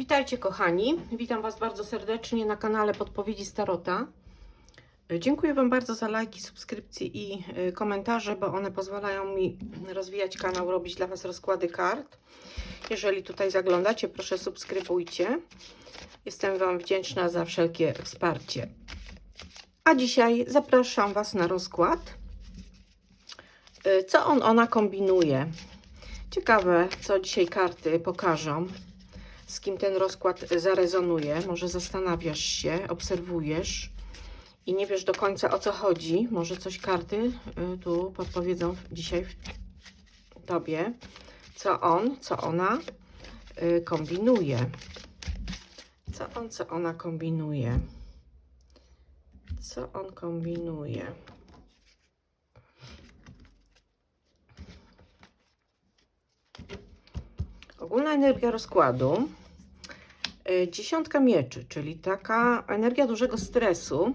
Witajcie kochani, witam Was bardzo serdecznie na kanale Podpowiedzi Starota. Dziękuję Wam bardzo za lajki, subskrypcje i y, komentarze, bo one pozwalają mi rozwijać kanał, robić dla Was rozkłady kart. Jeżeli tutaj zaglądacie, proszę subskrybujcie. Jestem Wam wdzięczna za wszelkie wsparcie. A dzisiaj zapraszam Was na rozkład. Y, Co on, ona kombinuje? Ciekawe, co dzisiaj karty pokażą z kim ten rozkład zarezonuje. Może zastanawiasz się, obserwujesz i nie wiesz do końca o co chodzi. Może coś karty y, tu podpowiedzą dzisiaj tobie, co on, co ona y, kombinuje. Co on, co ona kombinuje. Co on kombinuje. Ogólna energia rozkładu. Y, Dziesiątka mieczy, czyli taka energia dużego stresu,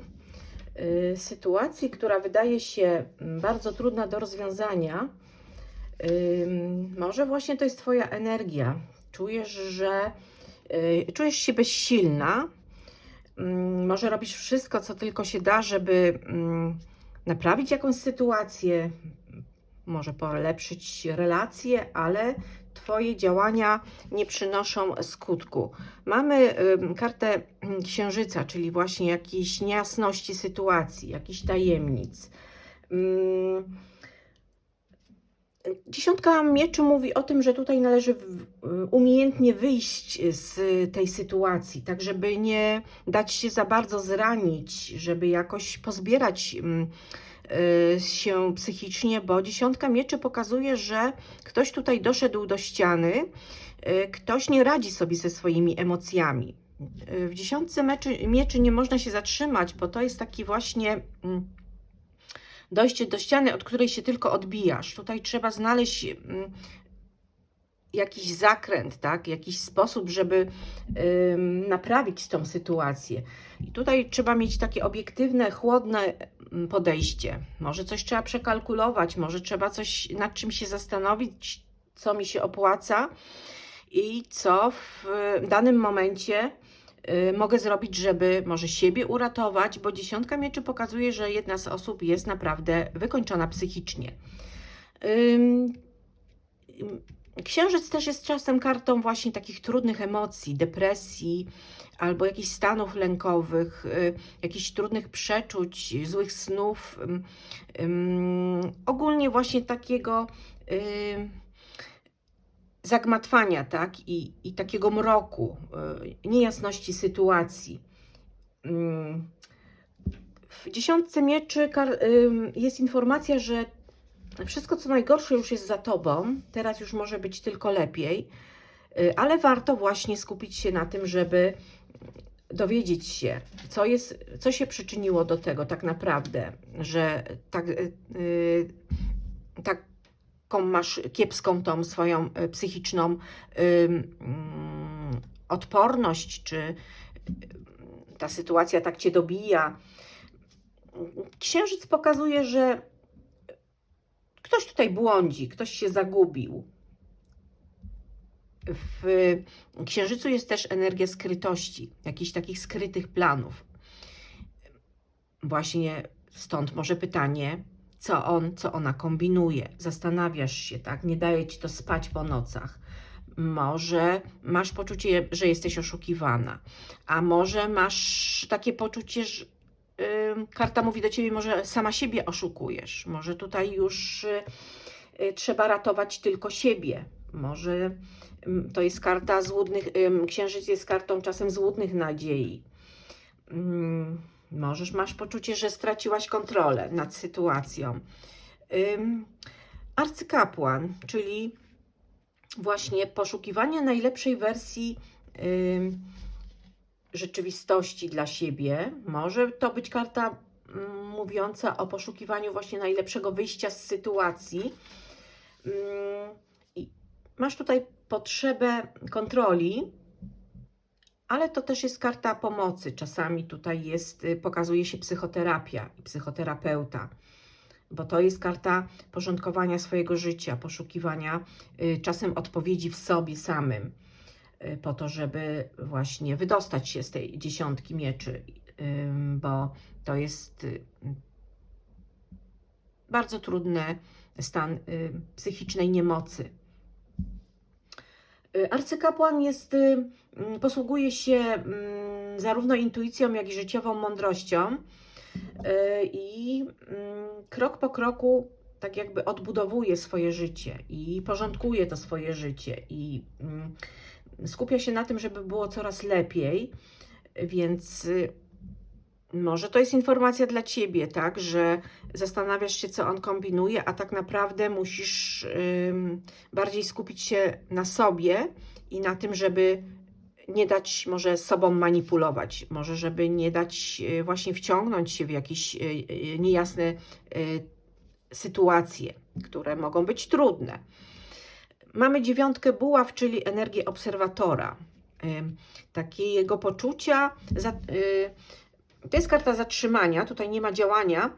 y, sytuacji, która wydaje się mm, bardzo trudna do rozwiązania. Może właśnie to jest Twoja energia. Czujesz, że y, czujesz się bezsilna. Może robisz wszystko, co tylko się da, żeby mm, naprawić jakąś sytuację, może polepszyć relacje, ale Twoje działania nie przynoszą skutku. Mamy kartę księżyca, czyli właśnie jakiejś niejasności sytuacji, jakichś tajemnic. Dziesiątka mieczy mówi o tym, że tutaj należy umiejętnie wyjść z tej sytuacji, tak żeby nie dać się za bardzo zranić, żeby jakoś pozbierać się psychicznie, bo dziesiątka mieczy pokazuje, że ktoś tutaj doszedł do ściany, y, ktoś nie radzi sobie ze swoimi emocjami. Y, W dziesiątce mieczy, mieczy nie można się zatrzymać, bo to jest taki właśnie mm, dojście do ściany, od której się tylko odbijasz. Tutaj trzeba znaleźć mm, jakiś zakręt, tak? jakiś sposób, żeby naprawić tą sytuację. I tutaj trzeba mieć takie obiektywne, chłodne podejście. Może coś trzeba przekalkulować, może trzeba coś nad czym się zastanowić, co mi się opłaca i co w danym momencie y, mogę zrobić, żeby może siebie uratować, bo dziesiątka mieczy pokazuje, że jedna z osób jest naprawdę wykończona psychicznie. Księżyc też jest czasem kartą właśnie takich trudnych emocji, depresji albo jakichś stanów lękowych, y, jakichś trudnych przeczuć, złych snów. Ogólnie właśnie takiego y, zagmatwania, tak, i, i takiego mroku, y, niejasności sytuacji. W dziesiątce mieczy jest informacja, że wszystko co najgorsze już jest za tobą, teraz już może być tylko lepiej, y, ale warto właśnie skupić się na tym, żeby dowiedzieć się, co, jest, co się przyczyniło do tego tak naprawdę, że tak, y, y, taką masz kiepską tą swoją psychiczną mm, odporność, czy ta sytuacja tak cię dobija. Księżyc pokazuje, że ktoś tutaj błądzi, ktoś się zagubił. W księżycu jest też energia skrytości, jakichś takich skrytych planów. Właśnie stąd może pytanie, co on, co ona kombinuje. Zastanawiasz się, tak? Nie daje ci to spać po nocach. Może masz poczucie, że jesteś oszukiwana, a może masz takie poczucie, że karta mówi do ciebie, może sama siebie oszukujesz, może tutaj już y, y, trzeba ratować tylko siebie. Może to jest karta złudnych, księżyc jest kartą czasem złudnych nadziei. Możesz, masz poczucie, że straciłaś kontrolę nad sytuacją. Arcykapłan, czyli właśnie poszukiwanie najlepszej wersji rzeczywistości dla siebie. Może to być karta mm, mówiąca o poszukiwaniu właśnie najlepszego wyjścia z sytuacji. Mm, masz tutaj potrzebę kontroli, ale to też jest karta pomocy. Czasami tutaj jest, y, pokazuje się psychoterapia i psychoterapeuta, bo to jest karta porządkowania swojego życia, poszukiwania y, czasem odpowiedzi w sobie samym. Y, po to, żeby właśnie wydostać się z tej dziesiątki mieczy, ym, bo to jest y, bardzo trudny stan y, psychicznej niemocy. Y, Arcykapłan jest, y, mm, posługuje się mm, zarówno intuicją, jak i życiową mądrością y, i mm, krok po kroku tak jakby odbudowuje swoje życie i porządkuje to swoje życie i skupia się na tym, żeby było coraz lepiej, więc y, może to jest informacja dla ciebie, tak, że zastanawiasz się, co on kombinuje, a tak naprawdę musisz bardziej skupić się na sobie i na tym, żeby nie dać może sobą manipulować, może żeby nie dać y, właśnie wciągnąć się w jakieś y, niejasne sytuacje, które mogą być trudne. Mamy dziewiątkę buław, czyli energię obserwatora. Takiego poczucia, y, to jest karta zatrzymania, tutaj nie ma działania.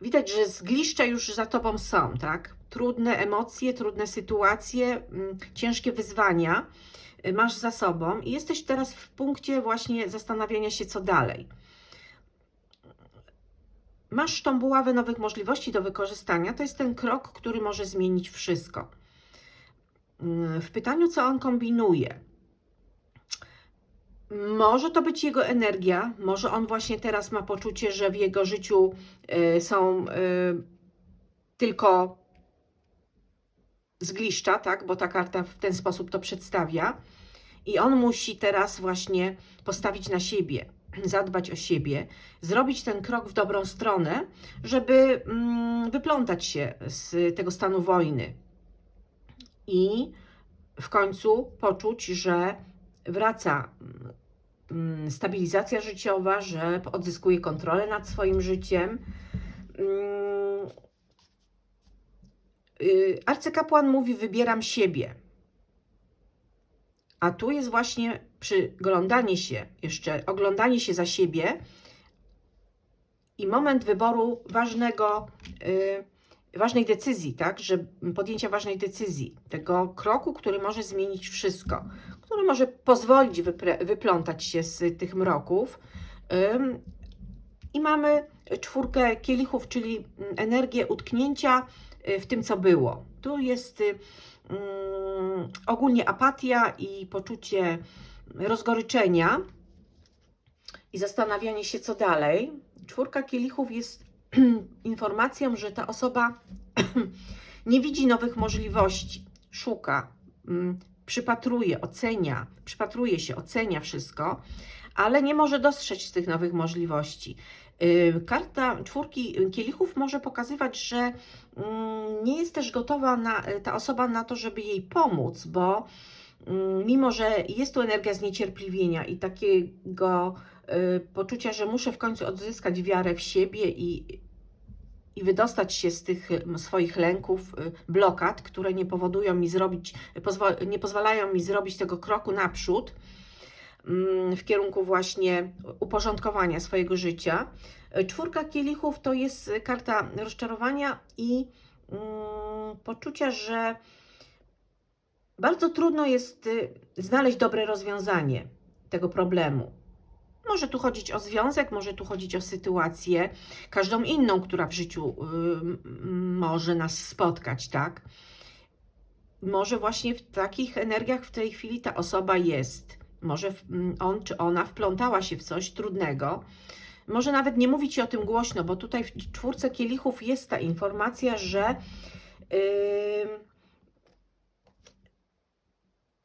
Widać, że zgliszcza już za tobą są, tak? Trudne emocje, trudne sytuacje, mm, ciężkie wyzwania y, masz za sobą i jesteś teraz w punkcie właśnie zastanawiania się, co dalej. Masz tą buławę nowych możliwości do wykorzystania. To jest ten krok, który może zmienić wszystko. Mm, W pytaniu, co on kombinuje, może to być jego energia, może on właśnie teraz ma poczucie, że w jego życiu y, są y, tylko zgliszcza, tak? Bo ta karta w ten sposób to przedstawia. I on musi teraz właśnie postawić na siebie, zadbać o siebie, zrobić ten krok w dobrą stronę, żeby mm, wyplątać się z tego stanu wojny. I w końcu poczuć, że wraca mm, stabilizacja życiowa, że odzyskuje kontrolę nad swoim życiem. Mm, y, Arcykapłan mówi: Wybieram siebie. A tu jest właśnie przyglądanie się, jeszcze oglądanie się za siebie i moment wyboru ważnego, y, ważnej decyzji, tak, że podjęcia ważnej decyzji, tego kroku, który może zmienić wszystko, który może pozwolić wyplątać się z tych mroków. I mamy czwórkę kielichów, czyli energię utknięcia y, w tym, co było. Tu jest y, mm, ogólnie apatia i poczucie rozgoryczenia i zastanawianie się, co dalej. Czwórka kielichów jest informacją, że ta osoba nie widzi nowych możliwości, szuka, mm, przypatruje, ocenia, przypatruje się, ocenia wszystko, ale nie może dostrzec tych nowych możliwości. Yy, Karta czwórki kielichów może pokazywać, że mm, nie jest też gotowa na, ta osoba na to, żeby jej pomóc, bo mimo, że jest tu energia zniecierpliwienia i takiego y, poczucia, że muszę w końcu odzyskać wiarę w siebie i, i wydostać się z tych y, swoich lęków, y, blokad, które nie powodują mi zrobić, nie pozwalają mi zrobić tego kroku naprzód mm, w kierunku właśnie uporządkowania swojego życia. Y, Czwórka kielichów to jest karta rozczarowania i mm, poczucia, że bardzo trudno jest y, znaleźć dobre rozwiązanie tego problemu. Może tu chodzić o związek, może tu chodzić o sytuację, każdą inną, która w życiu y, może nas spotkać, tak? Może właśnie w takich energiach w tej chwili ta osoba jest. Może on czy ona wplątała się w coś trudnego. Może nawet nie mówić o tym głośno, bo tutaj w czwórce kielichów jest ta informacja, że. Yy,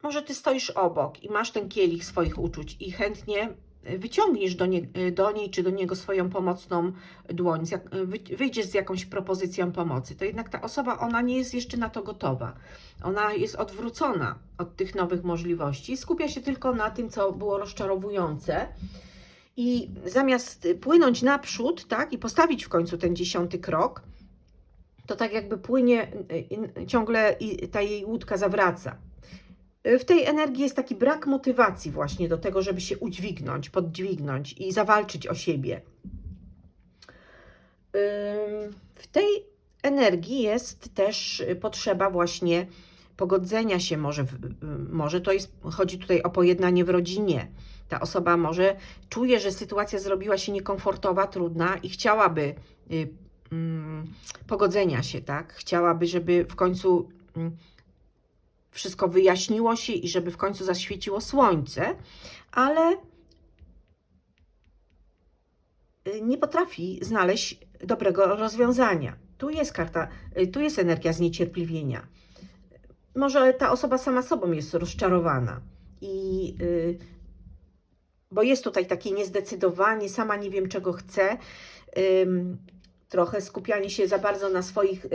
może ty stoisz obok i masz ten kielich swoich uczuć i chętnie wyciągniesz do, nie, do niej czy do niego swoją pomocną dłoń, wy, wyjdziesz z jakąś propozycją pomocy, to jednak ta osoba, ona nie jest jeszcze na to gotowa. Ona jest odwrócona od tych nowych możliwości, skupia się tylko na tym, co było rozczarowujące. I zamiast płynąć naprzód, tak, i postawić w końcu ten dziesiąty krok, to tak jakby płynie ciągle i ta jej łódka zawraca. W tej energii jest taki brak motywacji właśnie do tego, żeby się udźwignąć, poddźwignąć i zawalczyć o siebie. W tej energii jest też potrzeba właśnie pogodzenia się może, y, może to jest, chodzi tutaj o pojednanie w rodzinie. Ta osoba może czuje, że sytuacja zrobiła się niekomfortowa, trudna i chciałaby y, mm, pogodzenia się, tak? Chciałaby, żeby w końcu mm, wszystko wyjaśniło się i żeby w końcu zaświeciło słońce, ale y, nie potrafi znaleźć dobrego rozwiązania. Tu jest karta, y, tu jest energia zniecierpliwienia. Może ta osoba sama sobą jest rozczarowana i y, bo jest tutaj takie niezdecydowanie, sama nie wiem czego chcę. Ym, trochę skupianie się za bardzo na swoich,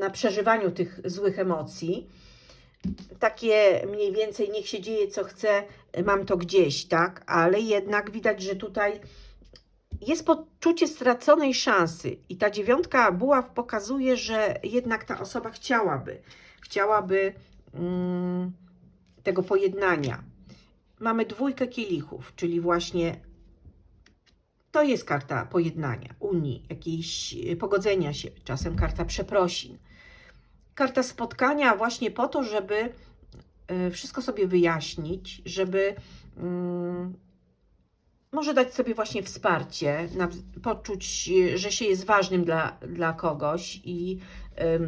na przeżywaniu tych złych emocji. Takie mniej więcej niech się dzieje co chce, mam to gdzieś, tak? Ale jednak widać, że tutaj jest poczucie straconej szansy i ta dziewiątka buław pokazuje, że jednak ta osoba chciałaby, chciałaby mm, tego pojednania. Mamy dwójkę kielichów, czyli właśnie to jest karta pojednania, unii, jakiejś pogodzenia się, czasem karta przeprosin. Karta spotkania właśnie po to, żeby y, wszystko sobie wyjaśnić, żeby mm, może dać sobie właśnie wsparcie, poczuć, że się jest ważnym dla, dla kogoś i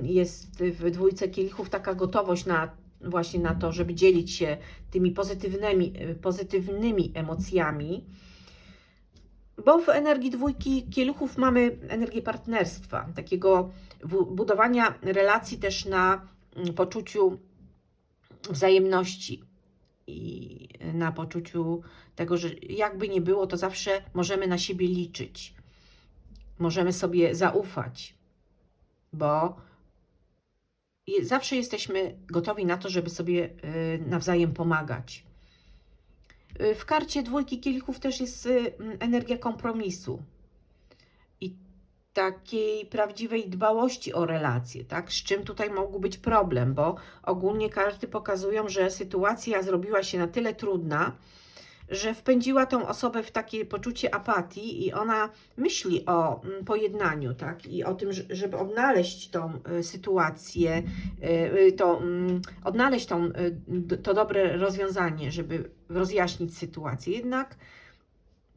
jest w dwójce kielichów taka gotowość na właśnie na to, żeby dzielić się tymi pozytywnymi, pozytywnymi emocjami. Bo w energii dwójki kieluchów mamy energię partnerstwa, takiego budowania relacji też na mm, poczuciu wzajemności i na poczuciu tego, że jakby nie było, to zawsze możemy na siebie liczyć. Możemy sobie zaufać, bo zawsze jesteśmy gotowi na to, żeby sobie y, nawzajem pomagać. Y, W karcie dwójki kielichów też jest y, energia kompromisu i takiej prawdziwej dbałości o relacje, tak? Z czym tutaj mógł być problem, bo ogólnie karty pokazują, że sytuacja zrobiła się na tyle trudna, że wpędziła tą osobę w takie poczucie apatii i ona myśli o mm, pojednaniu, tak? I o tym, że- żeby odnaleźć tą y, sytuację, y, y, to, mm, odnaleźć tą, to dobre rozwiązanie, żeby rozjaśnić sytuację. Jednak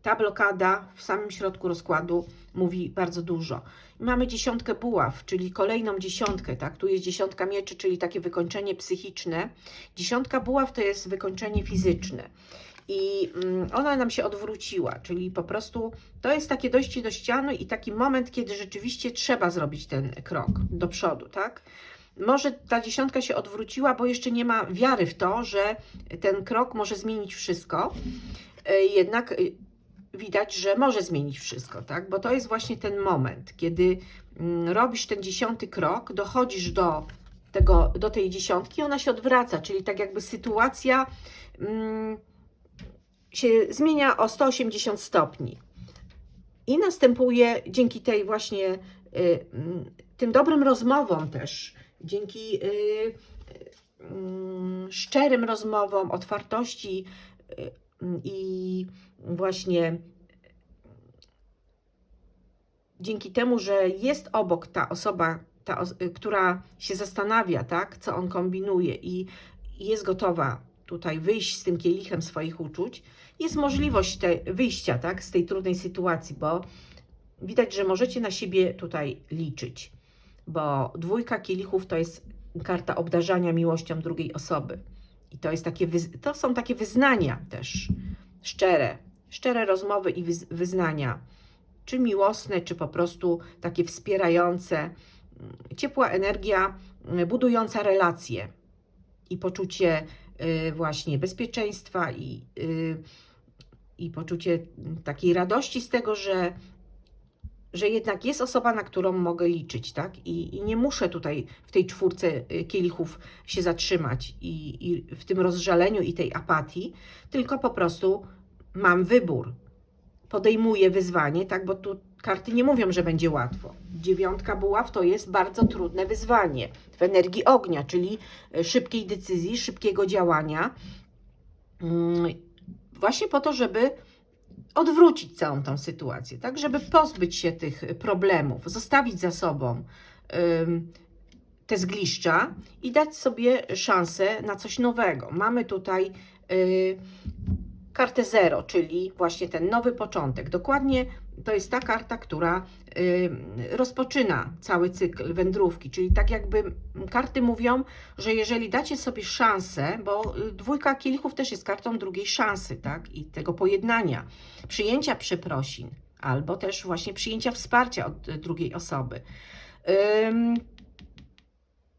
ta blokada w samym środku rozkładu mówi bardzo dużo. Mamy dziesiątkę buław, czyli kolejną dziesiątkę, tak? Tu jest dziesiątka mieczy, czyli takie wykończenie psychiczne. Dziesiątka buław to jest wykończenie fizyczne. I mm, ona nam się odwróciła, czyli po prostu to jest takie dojście do ściany i taki moment, kiedy rzeczywiście trzeba zrobić ten krok do przodu, tak? Może ta dziesiątka się odwróciła, bo jeszcze nie ma wiary w to, że ten krok może zmienić wszystko. E, Jednak y, widać, że może zmienić wszystko, tak? Bo to jest właśnie ten moment, kiedy mm, robisz ten dziesiąty krok, dochodzisz do, tego, do tej dziesiątki, ona się odwraca, czyli tak jakby sytuacja mm, się zmienia o 180 stopni. I następuje dzięki tej właśnie y, mm, tym dobrym rozmowom też, dzięki y, mm, szczerym rozmowom, otwartości y, mm, i właśnie dzięki temu, że jest obok ta osoba, ta, która się zastanawia, tak, co on kombinuje i jest gotowa tutaj wyjść z tym kielichem swoich uczuć, jest możliwość te, wyjścia tak, z tej trudnej sytuacji, bo widać, że możecie na siebie tutaj liczyć, bo dwójka kielichów to jest karta obdarzania miłością drugiej osoby. I to, jest takie, to są takie wyznania też, szczere, szczere rozmowy i wyz- wyznania, czy miłosne, czy po prostu takie wspierające, ciepła energia budująca relacje i poczucie właśnie bezpieczeństwa i, y, i poczucie takiej radości z tego, że, że jednak jest osoba, na którą mogę liczyć, tak? I, i nie muszę tutaj w tej czwórce y, kielichów się zatrzymać i, i w tym rozżaleniu i tej apatii, tylko po prostu mam wybór. Podejmuję wyzwanie, tak? Bo tu karty nie mówią, że będzie łatwo. Dziewiątka buław to jest bardzo trudne wyzwanie w energii ognia, czyli y, szybkiej decyzji, szybkiego działania. Mm, Właśnie po to, żeby odwrócić całą tą sytuację, tak, żeby pozbyć się tych problemów, zostawić za sobą te zgliszcza i dać sobie szansę na coś nowego. Mamy tutaj y, kartę zero, czyli właśnie ten nowy początek. Dokładnie to jest ta karta, która y, rozpoczyna cały cykl wędrówki, czyli tak jakby karty mówią, że jeżeli dacie sobie szansę, bo y, dwójka kielichów też jest kartą drugiej szansy, tak, i tego pojednania, przyjęcia przeprosin, albo też właśnie przyjęcia wsparcia od y, drugiej osoby.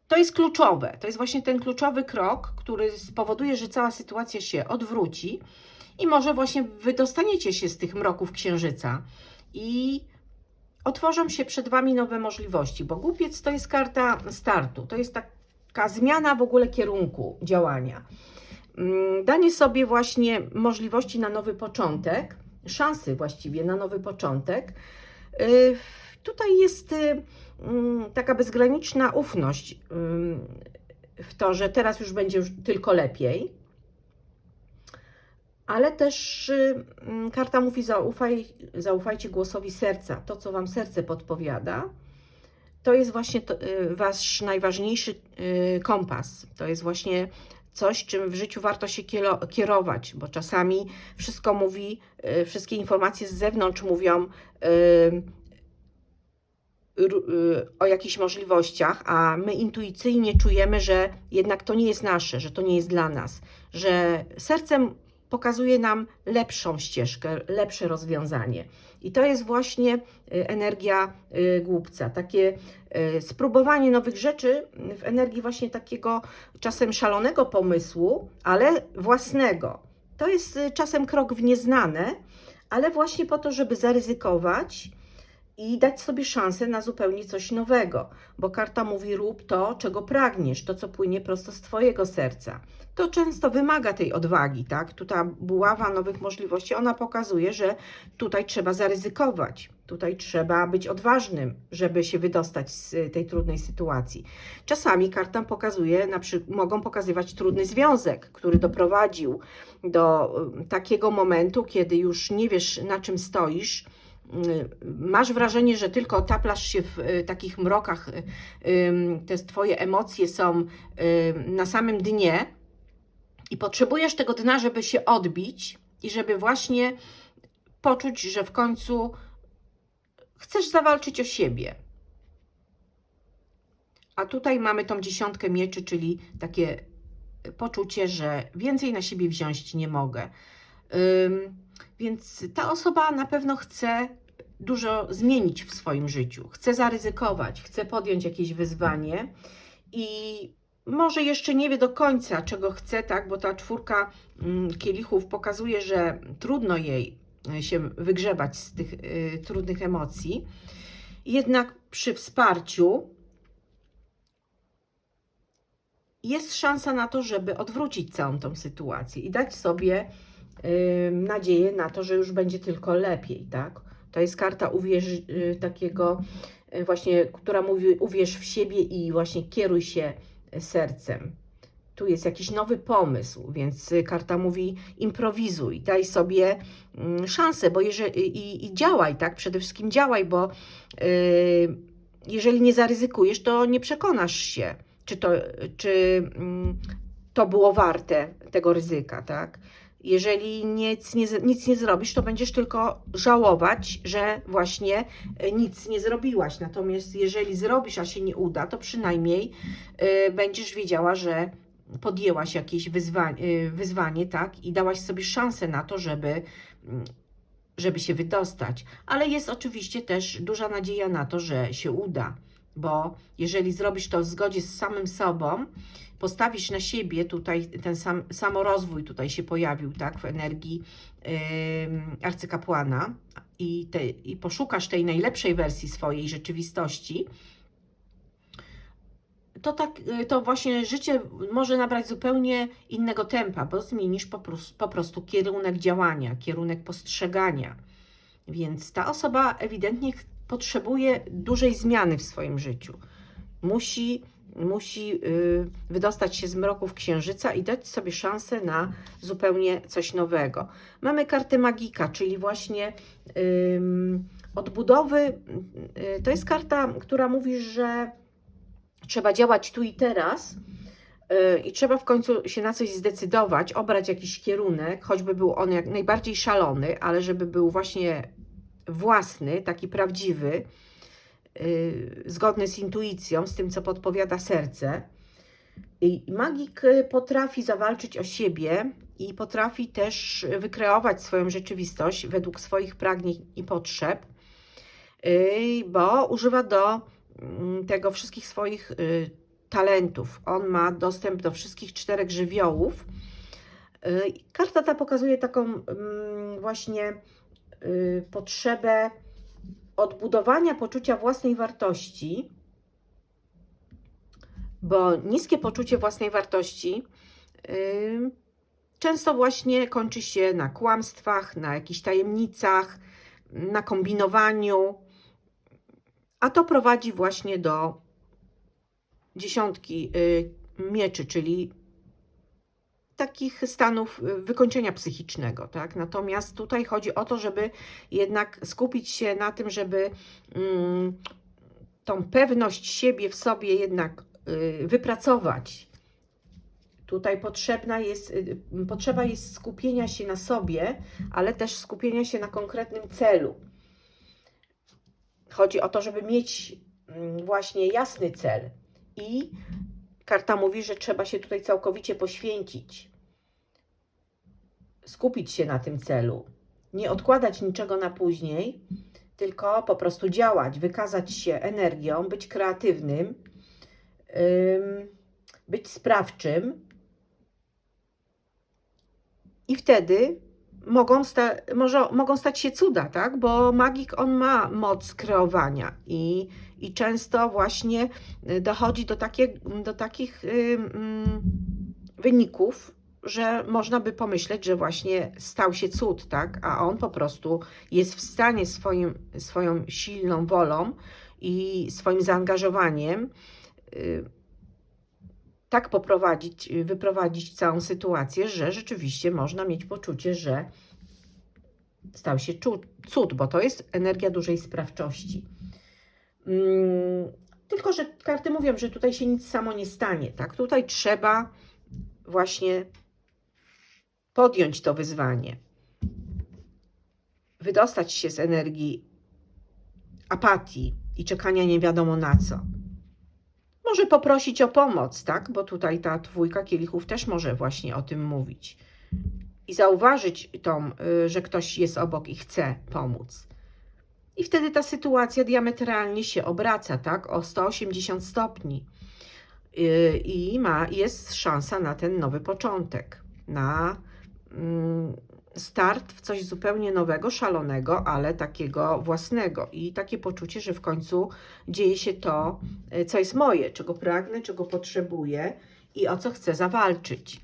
To jest kluczowe. To jest właśnie ten kluczowy krok, który spowoduje, że cała sytuacja się odwróci i może właśnie wydostaniecie się z tych mroków księżyca i otworzą się przed Wami nowe możliwości, bo głupiec to jest karta startu, to jest taka zmiana w ogóle kierunku działania. Mm, Danie sobie właśnie możliwości na nowy początek, szansy właściwie na nowy początek. Yy, Tutaj jest y, mm, taka bezgraniczna ufność w to, że teraz już będzie już tylko lepiej. Ale też y, mm, karta mówi: zaufaj, zaufajcie głosowi serca. To, co wam serce podpowiada, to jest właśnie to, y, wasz najważniejszy y, kompas. To jest właśnie coś, czym w życiu warto się kierować, bo czasami wszystko mówi, wszystkie informacje z zewnątrz mówią. o jakichś możliwościach, a my intuicyjnie czujemy, że jednak to nie jest nasze, że to nie jest dla nas, że sercem pokazuje nam lepszą ścieżkę, lepsze rozwiązanie. I to jest właśnie y, energia y, głupca, takie y, spróbowanie nowych rzeczy w energii właśnie takiego czasem szalonego pomysłu, ale własnego. To jest czasem krok w nieznane, ale właśnie po to, żeby zaryzykować i dać sobie szansę na zupełnie coś nowego, bo karta mówi: rób to, czego pragniesz, to, co płynie prosto z Twojego serca. To często wymaga tej odwagi, tak? Tu ta buława nowych możliwości, ona pokazuje, że tutaj trzeba zaryzykować, tutaj trzeba być odważnym, żeby się wydostać z tej trudnej sytuacji. Czasami karta pokazuje, na przy... mogą pokazywać trudny związek, który doprowadził do takiego momentu, kiedy już nie wiesz, na czym stoisz masz wrażenie, że tylko taplasz się w y, takich mrokach, y, te twoje emocje są y, na samym dnie i potrzebujesz tego dna, żeby się odbić i żeby właśnie poczuć, że w końcu chcesz zawalczyć o siebie. A tutaj mamy tą dziesiątkę mieczy, czyli takie poczucie, że więcej na siebie wziąć nie mogę. Więc ta osoba na pewno chce dużo zmienić w swoim życiu, chce zaryzykować, chce podjąć jakieś wyzwanie i może jeszcze nie wie do końca, czego chce, tak, bo ta czwórka mm, kielichów pokazuje, że trudno jej y, się wygrzebać z tych y, trudnych emocji. Jednak przy wsparciu jest szansa na to, żeby odwrócić całą tą sytuację i dać sobie nadzieję na to, że już będzie tylko lepiej, tak? To jest karta uwierz, y, takiego y, właśnie, która mówi uwierz w siebie i właśnie kieruj się sercem. Tu jest jakiś nowy pomysł, więc y, karta mówi improwizuj, daj sobie mm, szansę, bo jeżeli i, i działaj, tak? Przede wszystkim działaj, bo y, jeżeli nie zaryzykujesz, to nie przekonasz się, czy to, czy mm, to było warte tego ryzyka, tak? Jeżeli nic nie, nic nie zrobisz, to będziesz tylko żałować, że właśnie y, nic nie zrobiłaś. Natomiast jeżeli zrobisz, a się nie uda, to przynajmniej y, będziesz wiedziała, że podjęłaś jakieś wyzwanie, wyzwanie, tak? I dałaś sobie szansę na to, żeby, mm, żeby się wydostać. Ale jest oczywiście też duża nadzieja na to, że się uda, bo jeżeli zrobisz to w zgodzie z samym sobą, postawisz na siebie, tutaj ten sam, samorozwój tutaj się pojawił, tak, w energii ym, arcykapłana i, te, i poszukasz tej najlepszej wersji swojej rzeczywistości, to tak, y, to właśnie życie może nabrać zupełnie innego tempa, bo zmienisz po prostu, po prostu kierunek działania, kierunek postrzegania. Więc ta osoba ewidentnie potrzebuje dużej zmiany w swoim życiu. Musi, musi y, wydostać się z mroków księżyca i dać sobie szansę na zupełnie coś nowego. Mamy kartę magika, czyli właśnie odbudowy. y, To jest karta, która mówi, że trzeba działać tu i teraz. y, I trzeba w końcu się na coś zdecydować, obrać jakiś kierunek, choćby był on jak najbardziej szalony, ale żeby był właśnie własny, taki prawdziwy, zgodny z intuicją, z tym, co podpowiada serce. Magik y, potrafi zawalczyć o siebie i potrafi też wykreować swoją rzeczywistość według swoich pragnień i potrzeb, y, bo używa do mm, tego wszystkich swoich y, talentów. On ma dostęp do wszystkich czterech żywiołów. Y, Karta ta pokazuje taką mm, właśnie y, potrzebę odbudowania poczucia własnej wartości, bo niskie poczucie własnej wartości y, często właśnie kończy się na kłamstwach, na jakichś tajemnicach, na kombinowaniu, a to prowadzi właśnie do dziesiątki y, mieczy, czyli takich stanów y, wykończenia psychicznego, tak? Natomiast tutaj chodzi o to, żeby jednak skupić się na tym, żeby mm, tą pewność siebie w sobie jednak y, wypracować. Tutaj potrzebna jest, y, potrzeba jest skupienia się na sobie, ale też skupienia się na konkretnym celu. Chodzi o to, żeby mieć mm, właśnie jasny cel. I karta mówi, że trzeba się tutaj całkowicie poświęcić, skupić się na tym celu, nie odkładać niczego na później, tylko po prostu działać, wykazać się energią, być kreatywnym, ym, być sprawczym. I wtedy mogą, sta może, mogą stać się cuda, tak? Bo magik on ma moc kreowania i, i często właśnie y, dochodzi do, takie, do takich y, mm, wyników, że można by pomyśleć, że właśnie stał się cud, tak? A on po prostu jest w stanie swoim, swoją silną wolą i swoim zaangażowaniem y, tak poprowadzić, y, wyprowadzić całą sytuację, że rzeczywiście można mieć poczucie, że stał się cud, bo to jest energia dużej sprawczości. Mm, tylko, że karty mówią, że tutaj się nic samo nie stanie, tak? Tutaj trzeba właśnie podjąć to wyzwanie, wydostać się z energii apatii i czekania nie wiadomo na co. Może poprosić o pomoc, tak? Bo tutaj ta dwójka kielichów też może właśnie o tym mówić. I zauważyć tą, y, że ktoś jest obok i chce pomóc. I wtedy ta sytuacja diametralnie się obraca, tak? O 180 stopni. Y, I ma, jest szansa na ten nowy początek, na mm, start w coś zupełnie nowego, szalonego, ale takiego własnego. I takie poczucie, że w końcu dzieje się to, y, co jest moje, czego pragnę, czego potrzebuję i o co chcę zawalczyć.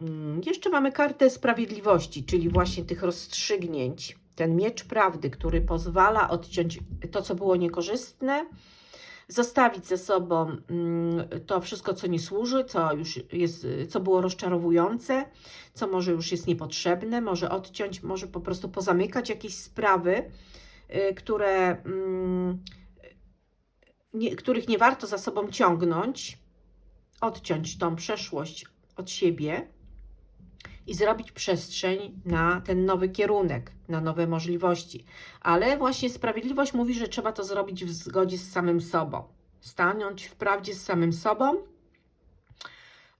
Mm, Jeszcze mamy kartę sprawiedliwości, czyli właśnie tych rozstrzygnięć. Ten miecz prawdy, który pozwala odciąć to, co było niekorzystne, zostawić ze sobą mm, to wszystko, co nie służy, co już jest, co było rozczarowujące, co może już jest niepotrzebne, może odciąć, może po prostu pozamykać jakieś sprawy, y, które, mm, nie, których nie warto za sobą ciągnąć, odciąć tą przeszłość od siebie i zrobić przestrzeń na ten nowy kierunek, na nowe możliwości. Ale właśnie sprawiedliwość mówi, że trzeba to zrobić w zgodzie z samym sobą. Stanąć w prawdzie z samym sobą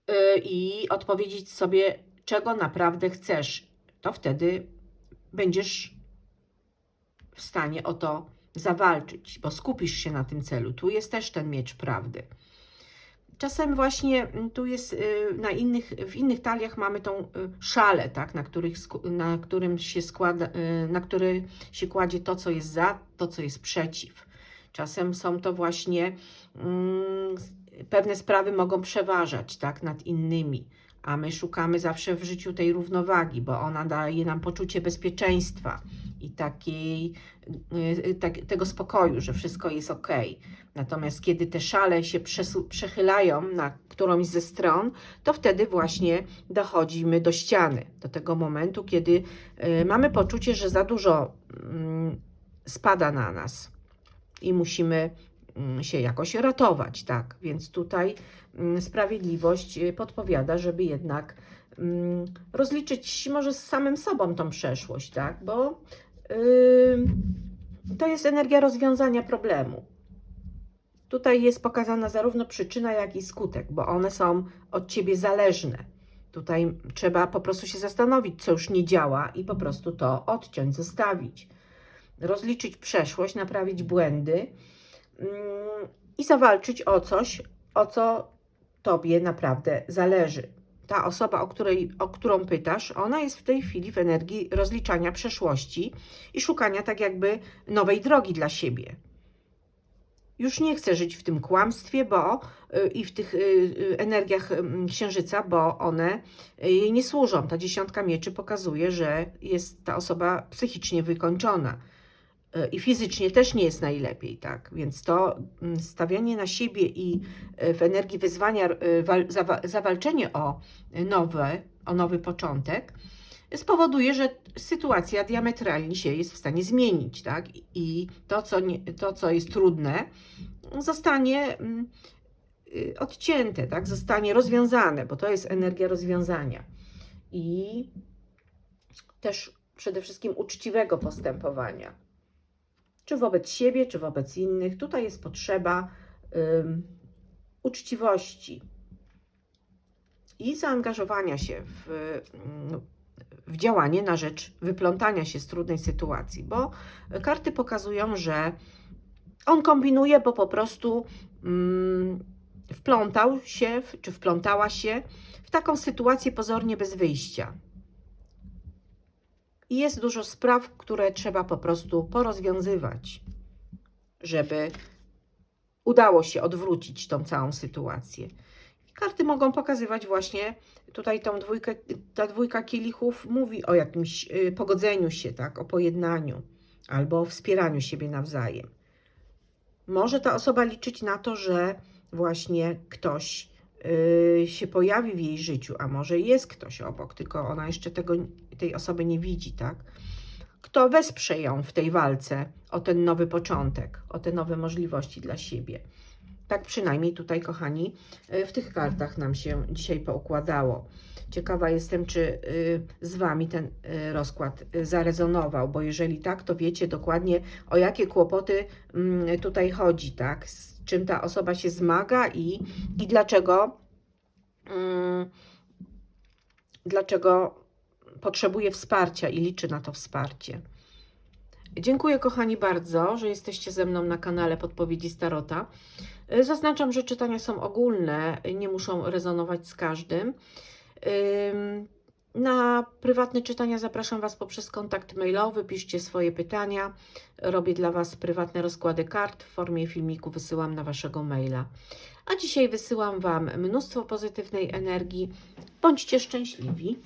yy, i odpowiedzieć sobie, czego naprawdę chcesz. To wtedy będziesz w stanie o to zawalczyć, bo skupisz się na tym celu. Tu jest też ten miecz prawdy. Czasem właśnie mm, tu jest y, na innych, w innych taliach mamy tą y, szalę, tak, na, których, na którym się składa, y, na który się kładzie to, co jest za, to, co jest przeciw. Czasem są to właśnie mm, pewne sprawy mogą przeważać, tak, nad innymi, a my szukamy zawsze w życiu tej równowagi, bo ona daje nam poczucie bezpieczeństwa i takiej, y, tak, tego spokoju, że wszystko jest ok. Natomiast kiedy te szale się przechylają na którąś ze stron, to wtedy właśnie dochodzimy do ściany, do tego momentu, kiedy y, mamy poczucie, że za dużo mm, spada na nas i musimy się jakoś ratować, tak? Więc tutaj mm, sprawiedliwość y, podpowiada, żeby jednak mm, rozliczyć może z samym sobą tą przeszłość, tak? Bo yy, to jest energia rozwiązania problemu. Tutaj jest pokazana zarówno przyczyna, jak i skutek, bo one są od ciebie zależne. Tutaj trzeba po prostu się zastanowić, co już nie działa i po prostu to odciąć, zostawić. Rozliczyć przeszłość, naprawić błędy mm, i zawalczyć o coś, o co tobie naprawdę zależy. Ta osoba, o, której, o którą pytasz, ona jest w tej chwili w energii rozliczania przeszłości i szukania tak jakby nowej drogi dla siebie już nie chce żyć w tym kłamstwie, bo y, i w tych y, y, energiach mm, księżyca, bo one jej nie służą. Ta dziesiątka mieczy pokazuje, że jest ta osoba psychicznie wykończona i fizycznie też nie jest najlepiej, tak? Więc to mm, stawianie na siebie i w energii wyzwania, zawa- zawalczenie o nowe, o nowy początek spowoduje, że sytuacja diametralnie się jest w stanie zmienić, tak? I to, co, nie, to, co jest trudne, zostanie mm, y, odcięte, tak? Zostanie rozwiązane, bo to jest energia rozwiązania. I też przede wszystkim uczciwego postępowania. Czy wobec siebie, czy wobec innych. Tutaj jest potrzeba ym, uczciwości i zaangażowania się w, mm, w działanie na rzecz wyplątania się z trudnej sytuacji, bo karty pokazują, że on kombinuje, bo po prostu mm, wplątał się, czy wplątała się w taką sytuację pozornie bez wyjścia. I jest dużo spraw, które trzeba po prostu porozwiązywać, żeby udało się odwrócić tą całą sytuację. Karty mogą pokazywać właśnie tutaj tą dwójkę, ta dwójka kielichów mówi o jakimś y, pogodzeniu się, tak, o pojednaniu albo o wspieraniu siebie nawzajem. Może ta osoba liczyć na to, że właśnie ktoś y, się pojawi w jej życiu, a może jest ktoś obok, tylko ona jeszcze tego, tej osoby nie widzi, tak? Kto wesprze ją w tej walce o ten nowy początek, o te nowe możliwości dla siebie. Tak przynajmniej tutaj, kochani, y, w tych kartach nam się dzisiaj poukładało. Ciekawa jestem, czy y, z Wami ten y, rozkład zarezonował, bo jeżeli tak, to wiecie dokładnie, o jakie kłopoty mm, tutaj chodzi, tak? Z czym ta osoba się zmaga i, i dlaczego, mm, dlaczego potrzebuje wsparcia i liczy na to wsparcie. Dziękuję kochani bardzo, że jesteście ze mną na kanale Podpowiedzi Starota. Y, Zaznaczam, że czytania są ogólne, nie muszą rezonować z każdym. Ym, Na prywatne czytania zapraszam Was poprzez kontakt mailowy, piszcie swoje pytania. Robię dla Was prywatne rozkłady kart w formie filmiku, wysyłam na Waszego maila. A dzisiaj wysyłam Wam mnóstwo pozytywnej energii. Bądźcie szczęśliwi.